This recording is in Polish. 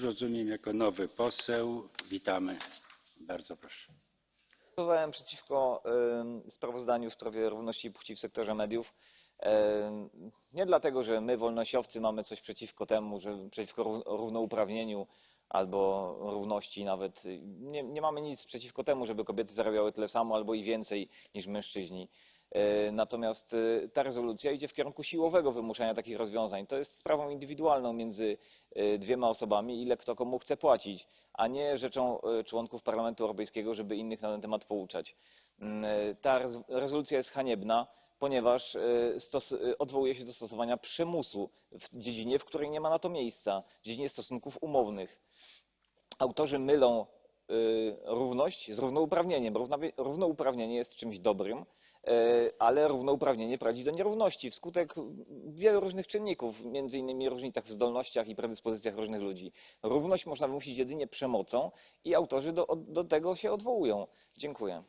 rozumiem, jako nowy poseł. Witamy. Bardzo proszę. Głosowałem przeciwko sprawozdaniu w sprawie równości płci w sektorze mediów. Nie dlatego, że my, wolnościowcy, mamy coś przeciwko temu, że przeciwko rów- równouprawnieniu albo równości nawet. Nie, nie mamy nic przeciwko temu, żeby kobiety zarabiały tyle samo albo i więcej niż mężczyźni. E, Natomiast e, ta rezolucja idzie w kierunku siłowego wymuszania takich rozwiązań. To jest sprawą indywidualną między e, dwiema osobami, ile kto komu chce płacić, a nie rzeczą członków Parlamentu Europejskiego, żeby innych na ten temat pouczać. Mm, Ta rez- rezolucja jest haniebna, ponieważ odwołuje się do stosowania przymusu w dziedzinie, w której nie ma na to miejsca, w dziedzinie stosunków umownych. Autorzy mylą równość z równouprawnieniem. Równouprawnienie jest czymś dobrym, y, ale równouprawnienie prowadzi do nierówności wskutek wielu różnych czynników, między innymi różnicach w zdolnościach i predyspozycjach różnych ludzi. Równość można wymusić jedynie przemocą i autorzy do, do tego się odwołują. Dziękuję.